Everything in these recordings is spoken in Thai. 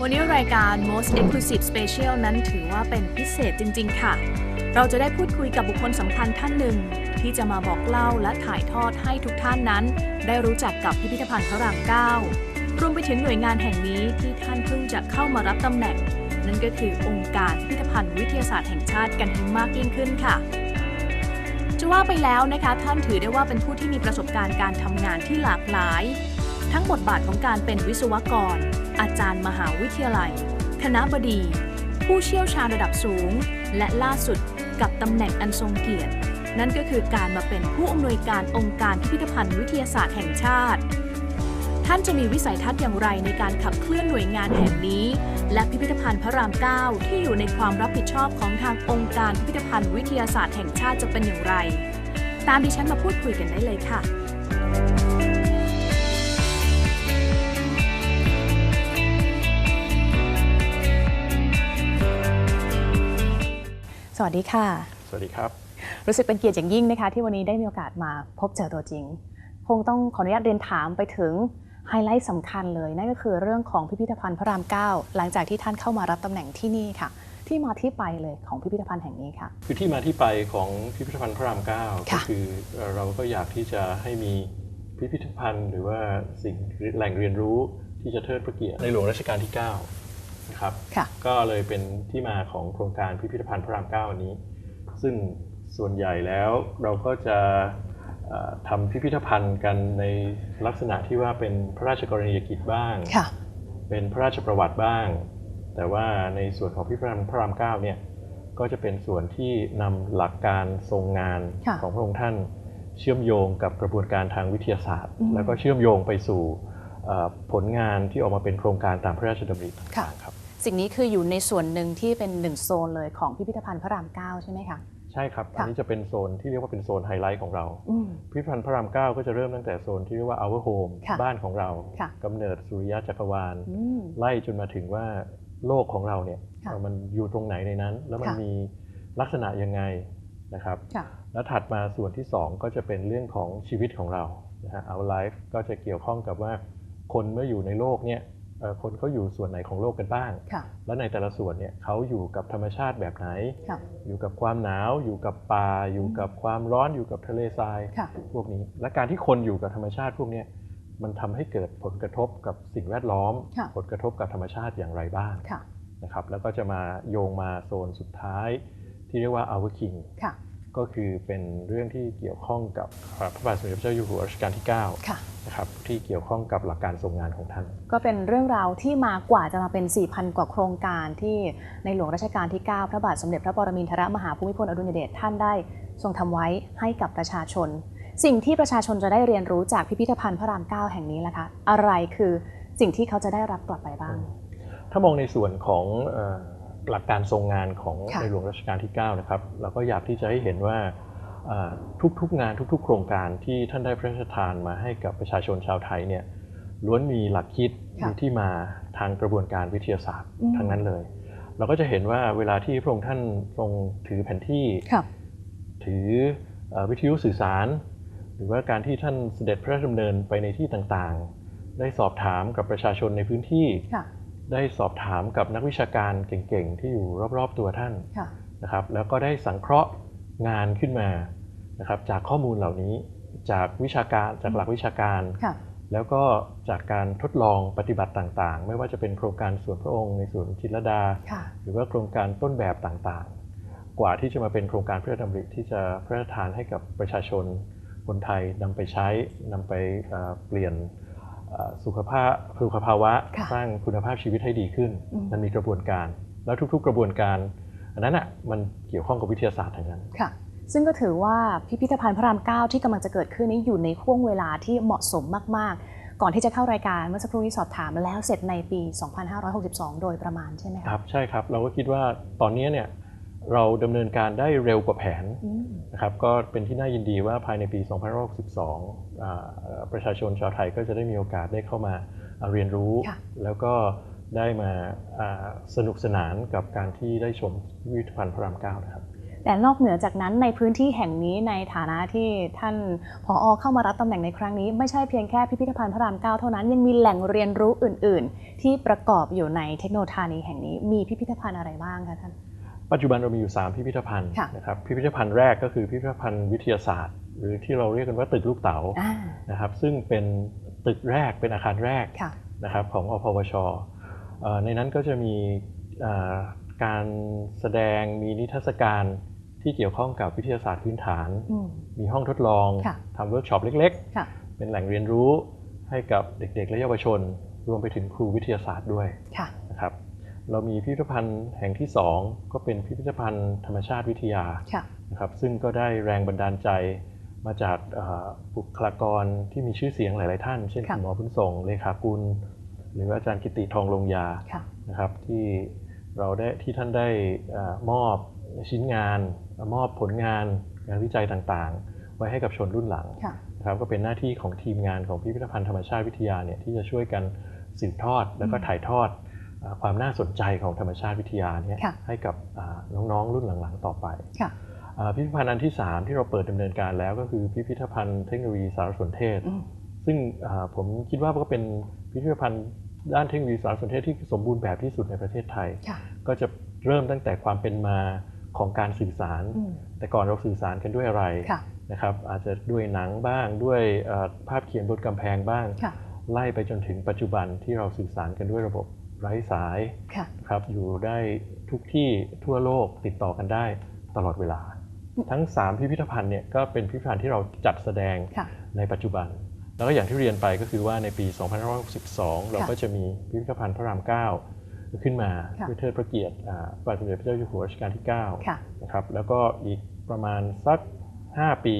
วันนี้รายการ Most Exclusive Special นั้นถือว่าเป็นพิเศษจริง ๆ ค่ะ เราจะได้พูดคุยกับบุคคลสำคัญท่านหนึ่ง ที่จะมาบอกเล่าและถ่ายทอดให้ทุกท่านนั้น ได้รู้จักกับพิพิธภัณฑ์พระรามเก้ารวมไปถึงหน่วยงานแห่งนี้ที่ท่านเพิ่งจะเข้ามารับตำแหน่ง นั่นก็คือองค์การพิพิธภัณฑ์วิทยาศาสตร์แห่งชาติกันให้มากยิ่งขึ้นค่ะจะว่าไปแล้วนะคะท่านถือได้ว่าเป็นผู้ที่มีประสบการณ์การทำงานที่หลากหลาย ทั้งบทบาทของการเป็นวิศวกร อาจารย์มหาวิทยาลัย คณะบดี ผู้เชี่ยวชาญระดับสูง และล่าสุดกับตำแหน่งอันทรงเกียรติ นั่นก็คือการมาเป็นผู้อำนวยการองค์การพิพิธภัณฑ์วิทยาศาสตร์แห่งชาติ ท่านจะมีวิสัยทัศน์อย่างไรในการขับเคลื่อนหน่วยงานแห่งนี้ และพิพิธภัณฑ์พระราม 9 ที่อยู่ในความรับผิดชอบของทางองค์การพิพิธภัณฑ์วิทยาศาสตร์แห่งชาติจะเป็นอย่างไร ตามดิฉันมาพูดคุยกันได้เลยค่ะ วัสดีค่ะ สวัสดีครับ รู้สึกเป็นเกียรติอย่างยิ่งนะคะ ที่วันนี้ได้มีโอกาสมาพบเจอตัวจริง คงต้องขออนุญาตเรียนถามไปถึงไฮไลท์สำคัญเลย นั่นก็คือเรื่องของพิพิธภัณฑ์พระราม9หลังจากที่ท่านเข้ามารับตำแหน่งที่นี่ค่ะ ที่มาที่ไปเลยของพิพิธภัณฑ์แห่งนี้ค่ะ คือที่มาที่ไปของพิพิธภัณฑ์พระราม9ก็ค่ะคือเอ่อเราก็อยากที่จะให้มีพิพิธภัณฑ์ หรือว่าสิ่งแหล่งเรียนรู้ที่จะเทิดพระเกียรติในหลวงรัชกาลที่ 9 นะครับค่ะก็เลยเป็นที่มาของโครงการพิพิธภัณฑ์พระราม9อันนี้ ซึ่งส่วนใหญ่แล้วเราก็จะเอ่อทำพิพิธภัณฑ์กันในลักษณะที่ว่าเป็นพระราชกรณียกิจบ้างค่ะเป็นพระราชประวัติบ้าง แต่ว่าในส่วนของพิพิธภัณฑ์พระรามเก้าเนี่ยก็จะเป็นส่วนที่นำหลักการทรงงานค่ะของพระองค์ท่านเชื่อมโยงกับกระบวนการทางวิทยาศาสตร์อืมแล้วก็เชื่อมโยงไปสู่เอ่อผลงานที่ออกมาเป็นโครงการตามพระราชดำริค่ะต่างๆครับ สิ่งนี้คืออยู่ในส่วนหนึ่งที่เป็นหนึ่งโซนเลยของพิพิธภัณฑ์พระราม9ใช่ไหมคะ ใช่ครับค่ะอันนี้จะเป็นโซนที่เรียกว่าเป็นโซนไฮไลท์ของเราอืมพิพิธภัณฑ์พระรามเก้าก็จะเริ่มตั้งแต่โซนที่เรียกว่า our home ค่ะบ้านของเราค่ะกำเนิดสุริยะจักรวาลอืมไล่จนมาถึงว่าโลกของเราเนี่ยค่ะเอ่อมันอยู่ตรงไหนในนั้น แล้วมันค่ะมีลักษณะยังไงนะครับค่ะแล้วถัดมาส่วนที่ 2 ก็จะเป็นเรื่องของชีวิตของเรานะฮะ our life ก็จะเกี่ยวข้องกับว่าคนเมื่ออยู่ในโลกเนี่ยเอ่อ คนเขาอยู่ส่วนไหนของโลกกันบ้างค่ะและในแต่ละส่วนเนี่ยเขาอยู่กับธรรมชาติแบบไหนค่ะอยู่กับความหนาว อยู่กับป่า อยู่กับความร้อน อยู่กับทะเลทรายค่ะพวกนี้ และการที่คนอยู่กับธรรมชาติพวกเนี้ยมันทำให้เกิดผลกระทบกับสิ่งแวดล้อมค่ะผลกระทบกับธรรมชาติอย่างไรบ้างค่ะนะครับ แล้วก็จะมาโยงมาโซนสุดท้ายที่เรียกว่า our king ค่ะก็คือเป็นเรื่องที่เกี่ยวข้องกับพระบาทสมเด็จพระเจ้าอยู่หัวรัชกาลที่ค่ะ9 นะครับที่เกี่ยวข้องกับหลักการทรงงานของท่าน ก็เป็นเรื่องราวที่มากว่าจะมาเป็น 4,000 กว่าโครงการที่ในหลวงรัชกาลที่ 9 พระบาทสมเด็จพระปรมินทรมหาภูมิพลอดุลยเดชท่านได้ทรงทำไว้ให้กับประชาชน สิ่งที่ประชาชนจะได้เรียนรู้จากพิพิธภัณฑ์พระราม 9 แห่งนี้ล่ะคะอะไรคือสิ่งที่เขาจะได้รับกลับไปบ้าง ถ้ามองในส่วนของหลักการทรงงานของในหลวงรัชกาลที่ 9 นะครับ เราก็อยากที่จะให้เห็นว่า ทุกๆงานทุกๆ โครงการที่ท่านได้พระราชทานมาให้กับประชาชนชาวไทยเนี่ยล้วนมีหลักคิดค่ะมีที่มาทางกระบวนการวิทยาศาสตร์อืมทั้งนั้นเลย เราก็จะเห็นว่าเวลาที่พระองค์ท่านทรงถือแผนที่ค่ะถือเอ่อวิทยุสื่อสาร หรือว่าการที่ท่านเสด็จพระราชดำเนินไปในที่ต่างๆ ได้สอบถามกับประชาชนในพื้นที่ค่ะได้สอบถามกับนักวิชาการเก่งๆ ที่อยู่รอบๆตัวท่านค่ะนะครับ แล้วก็ได้สังเคราะห์งานขึ้นมา นะครับจากข้อมูลเหล่านี้จากวิชาการจากหลักวิชาการค่ะแล้วก็จากการทดลองปฏิบัติต่างๆ ไม่ว่าจะเป็นโครงการส่วนพระองค์ในส่วนจิตรลดาค่ะหรือว่าโครงการต้นแบบต่างๆ กว่าที่จะมาเป็นโครงการพระราชดำริที่จะพระราชทานให้กับประชาชนคนไทยนำไปใช้นำไปเอ่อเปลี่ยนเอ่อสุขภาพสุขภาวะค่ะสร้างคุณภาพชีวิตให้ดีขึ้นอืมมันมีกระบวนการ แล้วทุกๆ กระบวนการอันนั้นอะมันเกี่ยวข้องกับวิทยาศาสตร์ทั้งนั้นค่ะ ซึ่งก็ถือว่าพิพิธภัณฑ์พระราม9ที่กำลังจะเกิดขึ้นนี้อยู่ในห่วงเวลาที่เหมาะสมมาก ๆ ก่อนที่จะเข้ารายการเมื่อสักครู่นี้สอบถามแล้วเสร็จในปี 2562 โดยประมาณใช่ไหมคคะรับใช่ครับ เราก็คิดว่าตอนนี้เนี่ยเราดำเนินการได้เร็วกว่าแผนอืมนะครับก็เป็นที่น่ายินดีว่าภายในปี 2562อ่าเอ่อประชาชนชาวไทยก็จะได้มีโอกาสได้เข้ามาอ่าเรียนรู้ค่ะแล้วก็ได้มาอ่าสนุกสนานกับการที่ได้ชมพิพิธภัณฑ์พระรามเก้านะครับ แต่นอกเหนือจากนั้นในพื้นที่แห่งนี้ในฐานะที่ท่านผอเข้ามารับตำแหน่งในครั้งนี้ ไม่ใช่เพียงแค่พิพิธภัณฑ์พระรามเก้าเท่านั้นยังมีแหล่งเรียนรู้อื่น ๆ ที่ประกอบอยู่ในเทคโนโลยีแห่งนี้ มีพิพิธภัณฑ์อะไรบ้างคะท่านปัจจุบันเรามีอยู่ 3 พิพิธภัณฑ์ค่ะนะครับพิพิธภัณฑ์แรกก็คือพิพิธภัณฑ์วิทยาศาสตร์ หรือที่เราเรียกกันว่าตึกลูกเต๋าอ่านะครับซึ่งเป็นตึกแรกเป็นอาคารแรกค่ะนะครับของอพวชเอ่อในนั้นก็จะมีเอ่อการแสดงมีนิทรรศการ ที่เกี่ยวข้องกับวิทยาศาสตร์พื้นฐานอืมมีห้องทดลองค่ะทำเวิร์กช็อปเล็กค่ะๆเป็นแหล่งเรียนรู้ให้กับเด็กๆ และเยาวชน รวมไปถึงครูวิทยาศาสตร์ด้วยค่ะนะครับเรามีพิพิธภัณฑ์แห่งที่ 2 ก็เป็นพิพิธภัณฑ์ธรรมชาติวิทยาค่ะนะครับซึ่งก็ได้แรงบันดาลใจมาจากเอ่อบุคลากรที่มีชื่อเสียงหลาย ๆ ท่าน เช่นค่ะคุณหมอบุญส่งเลขากุล หรืออาจารย์กิติทองลงยาค่ะนะครับที่เราได้ที่ท่านได้เออมอบ ชิ้นงานมอบผลงานงานวิจัยต่างๆ ไว้ให้กับชนรุ่นหลังค่ะนะครับก็เป็นหน้าที่ของทีมงานของพิพิธภัณฑ์ธรรมชาติวิทยาเนี่ยที่จะช่วยกันสืบทอด แล้วก็อืมถ่ายทอดเอ่อความน่าสนใจของธรรมชาติวิทยาเนี่ยค่ะให้กับอ่าน้องๆรุ่นหลังๆต่อไปค่ะอ่าพิพิธภัณฑ์อันที่ 3 ที่เราเปิดดำเนินการแล้วก็คือพิพิธภัณฑ์เทคโนโลยีสารสนเทศอืมซึ่งอ่าผมคิดว่าก็เป็นพิพิธภัณฑ์ด้านเทคโนโลยีสารสนเทศที่สมบูรณ์แบบที่สุดในประเทศไทยค่ะก็จะเริ่มตั้งแต่ความเป็นมา ของการสื่อสารอืมแต่ก่อนเราสื่อสารกันด้วยอะไรค่ะนะครับอาจจะด้วยหนังบ้างด้วยเอ่อภาพเขียนบนกำแพงบ้างค่ะไล่ไปจนถึงปัจจุบันที่เราสื่อสารกันด้วยระบบไร้สายค่ะนะครับอยู่ได้ทุกที่ทั่วโลกติดต่อกันได้ตลอดเวลา ทั้ง 3 พิพิธภัณฑ์เนี่ยก็เป็นพิพิธภัณฑ์ที่เราจัดแสดงค่ะในปัจจุบัน แล้วก็อย่างที่เรียนไปก็คือว่าในปี 2562 เราก็จะมีพิพิธภัณฑ์พระราม 9 ขึ้นมาค่ะเพื่อเทิดพระเกียรติอ่าพระบาทสมเด็จพระเจ้าอยู่หัวรัชกาลที่9ค่ะนะครับแล้วก็อีกประมาณสัก 5 ปี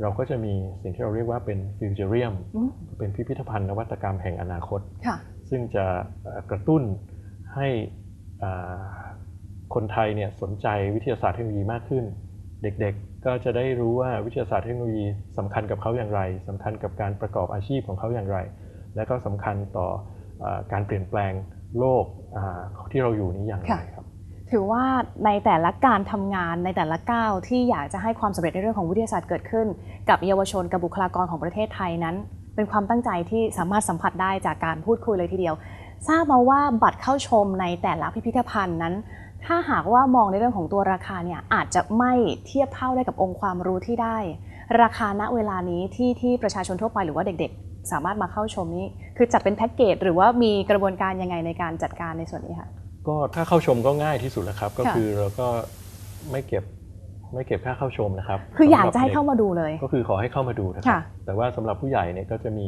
เราก็จะมีสิ่งที่เราเรียกว่าเป็นฟิวเจอเรียมอืมเป็นพิพิธภัณฑ์นวัตกรรมแห่งอนาคตค่ะซึ่งจะเอ่อกระตุ้นให้อ่าคนไทยเนี่ยสนใจวิทยาศาสตร์เทคโนโลยีมากขึ้น เด็กๆก็จะได้รู้ว่าวิทยาศาสตร์เทคโนโลยีสำคัญกับเขาอย่างไรสำคัญกับการประกอบอาชีพของเขาอย่างไร และก็สำคัญต่ออาการเปลี่ยนแปลง โลกอ่าที่เราอยู่นี้อย่างไรค่ะครับ ถือว่าในแต่ละการทำงานในแต่ละก้าวที่อยากจะให้ความสำเร็จในเรื่องของวิทยาศาสตร์เกิดขึ้น กับเยาวชนกับบุคลากรของประเทศไทยนั้น เป็นความตั้งใจที่สามารถสัมผัสได้จากการพูดคุยเลยทีเดียว ทราบมาว่าบัตรเข้าชมในแต่ละพิพิธภัณฑ์นั้น ถ้าหากว่ามองในเรื่องของตัวราคาเนี่ยอาจจะไม่เทียบเท่าได้กับองค์ความรู้ที่ได้ ราคาณเวลานี้ที่ที่ประชาชนทั่วไปหรือว่าเด็กๆ สามารถมาเข้าชมนี้ คือจัดเป็นแพ็กเกจหรือว่ามีกระบวนการยังไงในการจัดการในส่วนนี้คะก็ถ้าเข้าชมก็ง่ายที่สุดแล้วครับ ก็ค่ะคือเราก็ไม่เก็บไม่เก็บค่าเข้าชมนะครับ คืออยากจะให้สำรับเข้ามาดูเลยด็กก็คือขอให้เข้ามาดูนะครัค่ะบแต่ว่าสำหรับผู้ใหญ่เนี่ยก็จะมี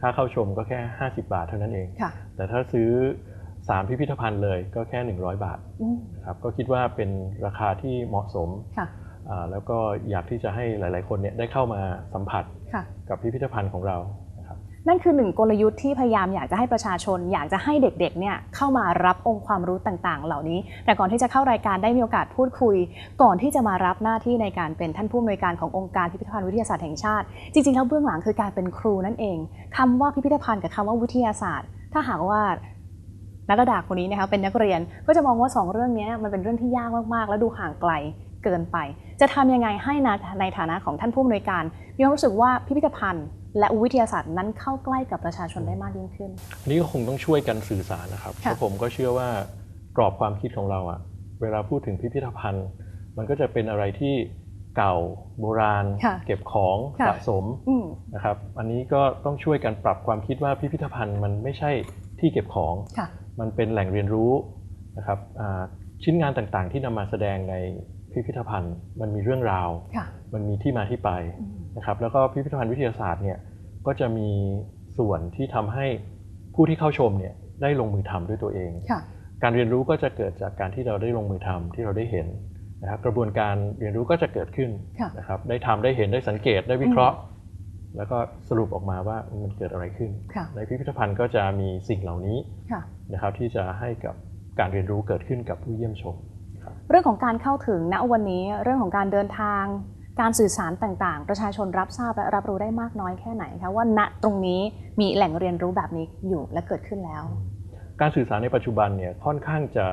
ค่าเข้าชมก็แค่ 50 บาทเท่านั้นเองค่ะแต่ถ้าซื้อ 3 พิพิธภัณฑ์เลยก็แค่ 100 บาทอืมนะครับก็คิดว่าเป็นราคาที่เหมาะสมค่ะอ่าแล้วก็อยากที่จะให้หลาย ๆ คนเนี่ยได้เข้ามาสัมผัสค่ะกับพิพิธภัณฑ์ของเรา นั่นคือหนึ่งกลยุทธ์ที่พยายามอยากจะให้ประชาชน อยากจะให้เด็กๆเนี่ยเข้ามารับองค์ความรู้ต่างๆ เหล่านี้ แต่ก่อนที่จะเข้ารายการได้มีโอกาสพูดคุย ก่อนที่จะมารับหน้าที่ในการเป็นท่านผู้อำนวยการขององค์การพิพิธภัณฑ์วิทยาศาสตร์แห่งชาติ จริงๆแล้วเบื้องหลังคือการเป็นครูนั่นเองคำว่าพิพิธภัณฑ์กับคำว่าวิทยาศาสตร์ ถ้าหากว่านักดาคนนี้นะคะเป็นนักเรียนก็จะมองว่าสองเรื่องนี้มันเป็นเรื่องที่ยากมากๆ และดูห่างไกลเกินไป จะทำยังไงให้นะในฐานะของท่านผู้อำนวยการมีความรู้สึกว่าพิพิธภัณฑ์ และวิทยาศาสตร์นั้นเข้าใกล้กับประชาชนได้มากยิ่งขึ้น อันนี้ก็คงต้องช่วยกันสื่อสารนะครับค่ะเพราะผมก็เชื่อว่ากรอบความคิดของเราอะเวลาพูดถึงพิพิธภัณฑ์ มันก็จะเป็นอะไรที่เก่าโบราณค่ะเก็บของค่ะสะสมอืมนะครับ อันนี้ก็ต้องช่วยกันปรับความคิดว่าพิพิธภัณฑ์มันไม่ใช่ที่เก็บของค่ะมันเป็นแหล่งเรียนรู้นะครับอ่าชิ้นงานต่างๆ ที่นำมาแสดงใน พิพิธภัณฑ์มันมีเรื่องราวค่ะมันมีที่มาที่ไปอืมนะครับแล้วก็พิพิธภัณฑ์วิทยาศาสตร์เนี่ยก็จะมีส่วนที่ทำให้ผู้ที่เข้าชมเนี่ยได้ลงมือทำด้วยตัวเองค่ะการเรียนรู้ก็จะเกิดจากการที่เราได้ลงมือทำที่เราได้เห็นนะครับกระบวนการเรียนรู้ก็จะเกิดขึ้นค่ะนะครับได้ทำได้เห็นได้สังเกตได้วิเคราะห์ แล้วก็สรุปออกมาว่ามันเกิดอะไรขึ้นค่ะในพิพิธภัณฑ์ก็จะมีสิ่งเหล่านี้ค่ะนะครับที่จะให้กับการเรียนรู้เกิดขึ้นกับผู้เยี่ยมชม เรื่องของการเข้าถึงณวันนี้เรื่องของการเดินทาง การสื่อสารต่างๆ ประชาชนรับทราบและรับรู้ได้มากน้อยแค่ไหนคะว่าณตรงนี้มีแหล่งเรียนรู้แบบนี้อยู่และเกิดขึ้นแล้ว การสื่อสารในปัจจุบันเนี่ยค่อนข้างจะ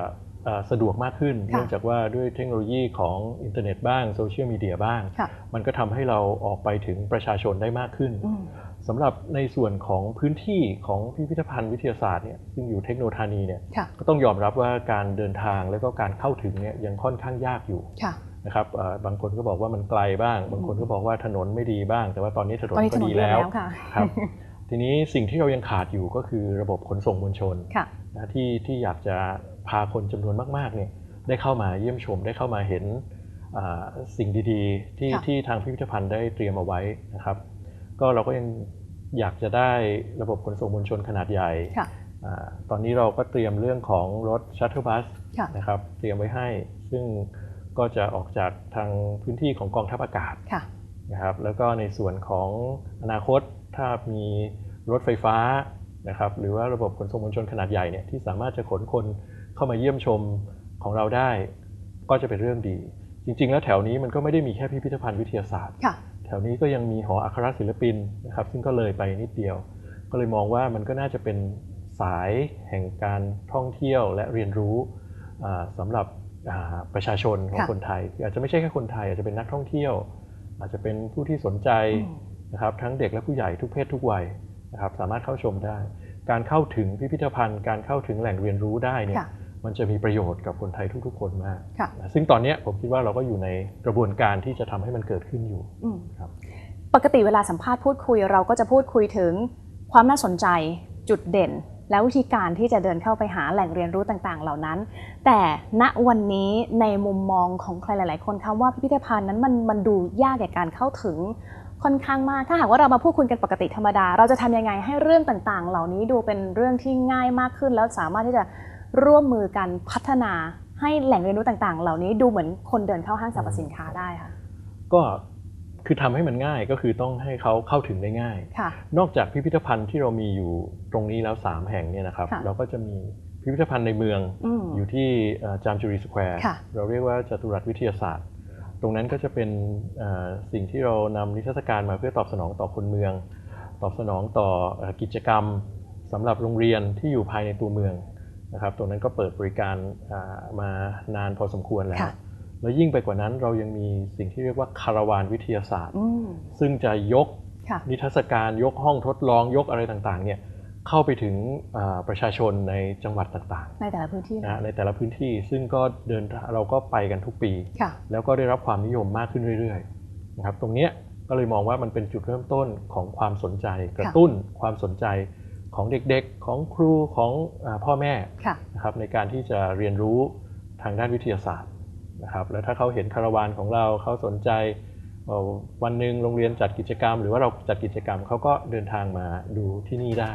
เอ่อสะดวกมากขึ้นค่ะเนื่องจากว่าด้วยเทคโนโลยีของอินเทอร์เน็ตบ้างโซเชียลมีเดียบ้างค่ะมันก็ทำให้เราออกไปถึงประชาชนได้มากขึ้นอืม สำหรับในส่วนของพื้นที่ของพิพิธภัณฑ์วิทยาศาสตร์เนี่ยซึ่งอยู่เทคโนโลยีเนี่ยค่ะก็ต้องยอมรับว่าการเดินทางและก็การเข้าถึงเนี่ยยังค่อนข้างยากอยู่ค่ะนะครับเอ่อบางคนก็บอกว่ามันไกลบ้าง บางคนก็บอกว่าถนนไม่ดีบ้าง แต่ว่าตอนนี้ถนตนอนนี้ถก็นนดีดีแล้แล้ววค่ะครับทีนี้สิ่งที่เรายังขาดอยู่ก็คือระบบขนส่งมวลชนค่ะนะที่ที่อยากจะพาคนจำนวนมากๆเนี่ยได้เข้ามาเยี่ยมชมได้เข้ามาเห็นอ่าสิ่งดีๆ ที่ค่ะที่ทางพิพิธภัณฑ์ได้เตรียมเอาไว้นะครับ ก็เราก็ยังอยากจะได้ระบบขนส่งมวลชนขนาดใหญ่ค่ะอาตอนนี้เราก็เตรียมเรื่องของรถชัตเทิลบัสค่ะนะครับเตรียมไว้ให้ ซึ่งก็จะออกจากทางพื้นที่ของกองทัพอากาศค่ะนะครับแล้วก็ในส่วนของอนาคตถ้ามีรถไฟฟ้านะครับหรือว่าระบบขนส่งมวลชนขนาดใหญ่เนี่ยที่สามารถจะขนคนเข้ามาเยี่ยมชมของเราได้ ก็จะเป็นเรื่องดี จริง ๆ แล้วแถวนี้มันก็ไม่ได้มีแค่พิพิธภัณฑ์วิทยาศาสตร์ค่ะ แถวนี้ก็ยังมีหออัครศิลปินนะครับ ซึ่งก็เลยไปนิดเดียว ก็เลยมองว่ามันก็น่าจะเป็นสายแห่งการท่องเที่ยวและเรียนรู้อ่าสำหรับอ่าประชาชนของค่ะคนไทยคืออาจจะไม่ใช่แค่คนไทย อาจจะเป็นนักท่องเที่ยว อาจจะเป็นผู้ที่สนใจอืมนะครับทั้งเด็กและผู้ใหญ่ทุกเพศทุกวัยนะครับสามารถเข้าชมได้ การเข้าถึงพิพิธภัณฑ์ การเข้าถึงแหล่งเรียนรู้ได้เนี่ยค่ะ มันจะมีประโยชน์กับคนไทยทุกๆ คนมากค่ะนะซึ่งตอนเนี้ยผมคิดว่าเราก็อยู่ในกระบวนการที่จะทำให้มันเกิดขึ้นอยู่อืมครับปกติเวลาสัมภาษณ์พูดคุยเราก็จะพูดคุยถึงความน่าสนใจจุดเด่น และวิธีการที่จะเดินเข้าไปหาแหล่งเรียนรู้ต่างๆ เหล่านั้น แต่ณวันนี้ในมุมมองของใครหลาย ๆ คนคำว่าพิพิธภัณฑ์นั้นมันมันดูยากแก่การเข้าถึงค่อนข้างมาก ถ้าหากว่าเรามาพูดคุยกันปกติธรรมดา เราจะทำยังไงให้เรื่องต่างๆ เหล่านี้ดูเป็นเรื่องที่ง่ายมากขึ้น แล้วสามารถที่จะ ร่วมมือกันพัฒนาให้แหล่งเรียนรู้ต่างๆ เหล่านี้ดูเหมือนคนเดินเข้าห้างสรรพสินค้าได้ค่ะ ก็คือทำให้มันง่ายก็คือต้องให้เขาเข้าถึงได้ง่ายค่ะนอกจากพิพิธภัณฑ์ที่เรามีอยู่ตรงนี้แล้ว 3 แห่งเนี่ยนะครับค่ะเราก็จะมีพิพิธภัณฑ์ในเมืองอืมอยู่ที่จามจูรีสแควร์ค่ะเราเรียกว่าจตุรัสวิทยาศาสตร์ ตรงนั้นก็จะเป็นเอ่อสิ่งที่เรานำนิทรรศการมาเพื่อตอบสนองต่อคนเมือง ตอบสนองต่อเอ่อกิจกรรมสำหรับโรงเรียนที่อยู่ภายในตัวเมือง นะครับตรงนั้นก็เปิดบริการอ่ามานานพอสมควรแล้วค่ะแล้วยิ่งไปกว่านั้นเรายังมีสิ่งที่เรียกว่าคาราวานวิทยาศาสตร์อืมซึ่งจะยกค่ะนิทรรศการยกห้องทดลองยกอะไรต่างๆเนี่ยเข้าไปถึงอ่าประชาชนในจังหวัดต่างในแต่ละพื้นที่ๆนะนะในแต่ละพื้นที่ซึ่งก็เดินเราก็ไปกันทุกปีค่ะแล้วก็ได้รับความนิยมมากขึ้นเรื่อยๆนะครับตรงเนี้ยก็เลยมองว่ามันเป็นจุดเริ่มต้นของความสนใจกระตุ้นความสนใจ ของเด็กๆ ของครูของอาพ่อแม่ค่ะนะครับในการที่จะเรียนรู้ทางด้านวิทยาศาสตร์นะครับแล้วถ้าเขาเห็นคาราวานของเราเขาสนใจเอ่อวันหนึ่งโรงเรียนจัดกิจกรรม หรือว่าเราจัดกิจกรรมเขาก็เดินทางมาดูที่นี่ได้